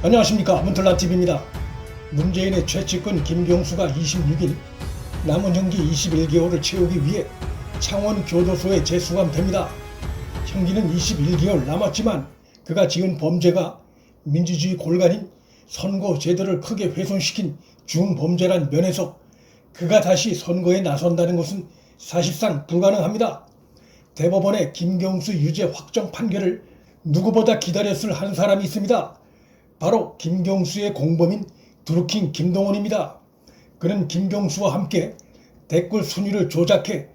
안녕하십니까 문틀라TV입니다. 문재인의 최측근 김경수가 26일 남은 형기 21개월을 채우기 위해 창원 교도소에 재수감됩니다. 형기는 21개월 남았지만 그가 지은 범죄가 민주주의 골간인 선거 제도를 크게 훼손시킨 중범죄란 면에서 그가 다시 선거에 나선다는 것은 사실상 불가능합니다. 대법원의 김경수 유죄 확정 판결을 누구보다 기다렸을 한 사람이 있습니다. 바로 김경수의 공범인 드루킹 김동원입니다. 그는 김경수와 함께 댓글 순위를 조작해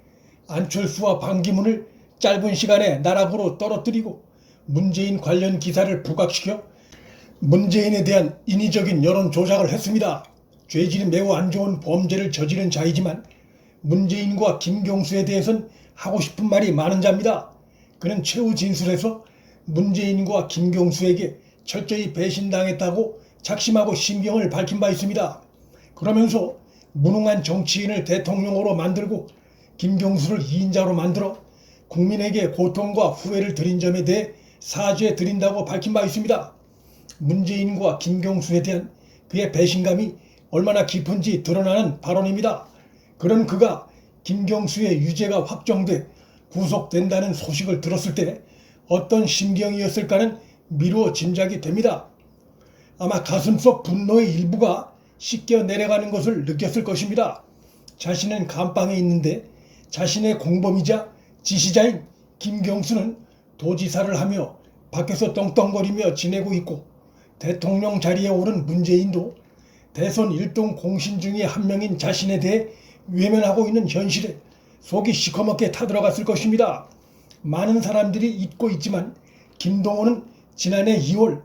안철수와 반기문을 짧은 시간에 나락으로 떨어뜨리고 문재인 관련 기사를 부각시켜 문재인에 대한 인위적인 여론 조작을 했습니다. 죄질이 매우 안 좋은 범죄를 저지른 자이지만 문재인과 김경수에 대해선 하고 싶은 말이 많은 자입니다. 그는 최후 진술에서 문재인과 김경수에게 철저히 배신당했다고 작심하고 신경을 밝힌 바 있습니다. 그러면서 무능한 정치인을 대통령으로 만들고 김경수를 2인자로 만들어 국민에게 고통과 후회를 드린 점에 대해 사죄 드린다고 밝힌 바 있습니다. 문재인과 김경수에 대한 그의 배신감이 얼마나 깊은지 드러나는 발언입니다. 그런 그가 김경수의 유죄가 확정돼 구속된다는 소식을 들었을 때 어떤 심경이었을까는 미루어 짐작이 됩니다. 아마 가슴속 분노의 일부가 씻겨 내려가는 것을 느꼈을 것입니다. 자신은 감방에 있는데 자신의 공범이자 지시자인 김경수는 도지사를 하며 밖에서 떵떵거리며 지내고 있고 대통령 자리에 오른 문재인도 대선 일동 공신 중의 한 명인 자신에 대해 외면하고 있는 현실에 속이 시커멓게 타들어갔을 것입니다. 많은 사람들이 잊고 있지만 김동호는 지난해 2월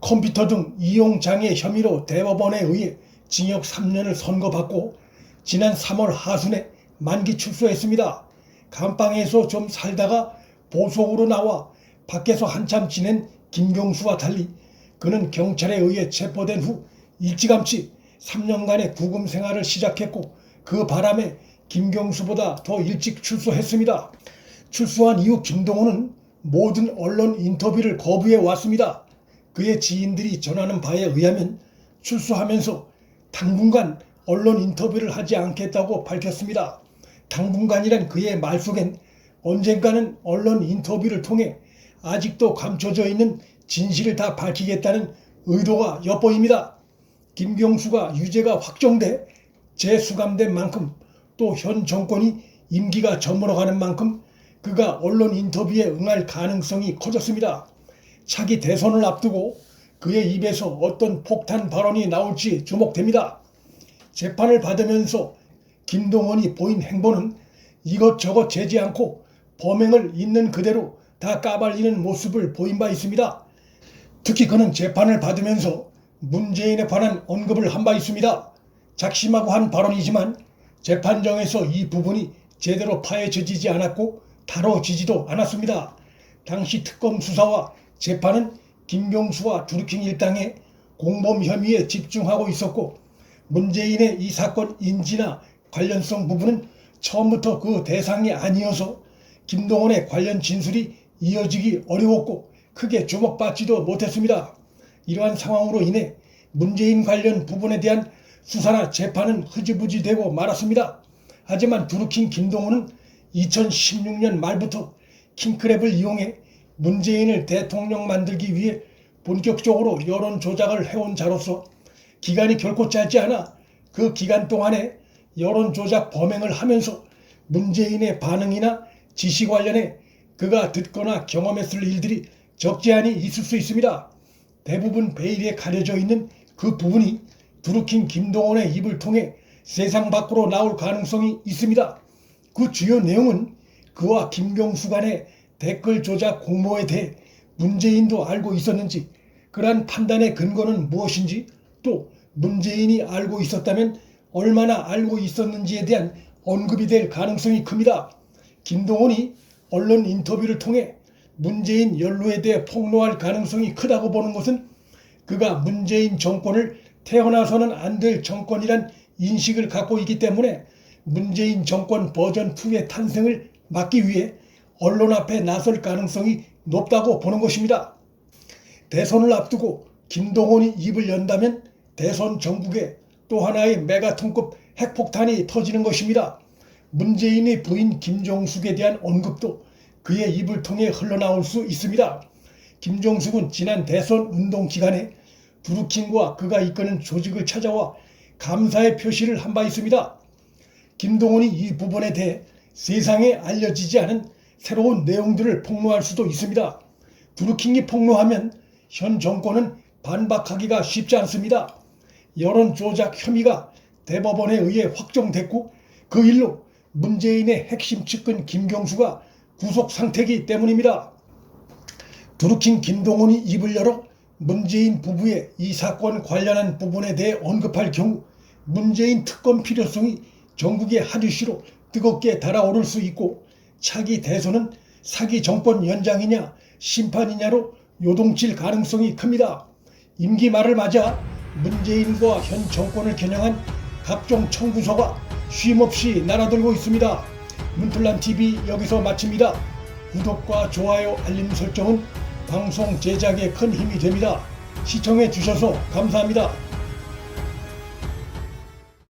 컴퓨터 등 이용 장애 혐의로 대법원에 의해 징역 3년을 선고받고 지난 3월 하순에 만기 출소했습니다. 감방에서 좀 살다가 보석으로 나와 밖에서 한참 지낸 김경수와 달리 그는 경찰에 의해 체포된 후 일찌감치 3년간의 구금 생활을 시작했고 그 바람에 김경수보다 더 일찍 출소했습니다. 출소한 이후 김동호는 모든 언론 인터뷰를 거부해 왔습니다. 그의 지인들이 전하는 바에 의하면 출소하면서 당분간 언론 인터뷰를 하지 않겠다고 밝혔습니다. 당분간이란 그의 말 속엔 언젠가는 언론 인터뷰를 통해 아직도 감춰져 있는 진실을 다 밝히겠다는 의도가 엿보입니다. 김경수가 유죄가 확정돼 재수감된 만큼 또 현 정권이 임기가 저물어가는 만큼 그가 언론 인터뷰에 응할 가능성이 커졌습니다. 차기 대선을 앞두고 그의 입에서 어떤 폭탄 발언이 나올지 주목됩니다. 재판을 받으면서 김동원이 보인 행보는 이것저것 재지 않고 범행을 있는 그대로 다 까발리는 모습을 보인 바 있습니다. 특히 그는 재판을 받으면서 문재인에 관한 언급을 한 바 있습니다. 작심하고 한 발언이지만 재판정에서 이 부분이 제대로 파헤쳐지지 않았고 다뤄지지도 않았습니다. 당시 특검 수사와 재판은 김경수와 드루킹 일당의 공범 혐의에 집중하고 있었고 문재인의 이 사건 인지나 관련성 부분은 처음부터 그 대상이 아니어서 김동원의 관련 진술이 이어지기 어려웠고 크게 주목받지도 못했습니다. 이러한 상황으로 인해 문재인 관련 부분에 대한 수사나 재판은 흐지부지 되고 말았습니다. 하지만 드루킹 김동호는 2016년 말부터 킹크랩을 이용해 문재인을 대통령 만들기 위해 본격적으로 여론 조작을 해온 자로서 기간이 결코 짧지 않아 그 기간 동안에 여론 조작 범행을 하면서 문재인의 반응이나 지시 관련해 그가 듣거나 경험했을 일들이 적지 않이 있을 수 있습니다. 대부분 베일에 가려져 있는 그 부분이 드루킹 김동원의 입을 통해 세상 밖으로 나올 가능성이 있습니다. 그 주요 내용은 그와 김경수 간의 댓글 조작 공모에 대해 문재인도 알고 있었는지 그러한 판단의 근거는 무엇인지 또 문재인이 알고 있었다면 얼마나 알고 있었는지에 대한 언급이 될 가능성이 큽니다. 김동원이 언론 인터뷰를 통해 문재인 연루에 대해 폭로할 가능성이 크다고 보는 것은 그가 문재인 정권을 태어나서는 안 될 정권이란 인식을 갖고 있기 때문에 문재인 정권 버전 2의 탄생을 막기 위해 언론 앞에 나설 가능성이 높다고 보는 것입니다. 대선을 앞두고 김동원이 입을 연다면 대선 전국에 또 하나의 메가톤급 핵폭탄이 터지는 것입니다. 문재인의 부인 김종숙에 대한 언급도 그의 입을 통해 흘러나올 수 있습니다. 김종숙은 지난 대선 운동 기간에 드루킹과 그가 이끄는 조직을 찾아와 감사의 표시를 한 바 있습니다. 김동원이 이 부분에 대해 세상에 알려지지 않은 새로운 내용들을 폭로할 수도 있습니다. 드루킹이 폭로하면 현 정권은 반박하기가 쉽지 않습니다. 여론 조작 혐의가 대법원에 의해 확정됐고 그 일로 문재인의 핵심 측근 김경수가 구속 상태이기 때문입니다. 드루킹 김동원이 입을 열어 문재인 부부의 이 사건 관련한 부분에 대해 언급할 경우 문재인 특검 필요성이 전국의 한 이슈로 뜨겁게 달아오를 수 있고 차기 대선은 사기 정권 연장이냐 심판이냐로 요동칠 가능성이 큽니다. 임기 말을 맞아 문재인과 현 정권을 겨냥한 각종 청구서가 쉼없이 날아들고 있습니다. 문틀란 TV 여기서 마칩니다. 구독과 좋아요, 알림 설정은 방송 제작에 큰 힘이 됩니다. 시청해 주셔서 감사합니다.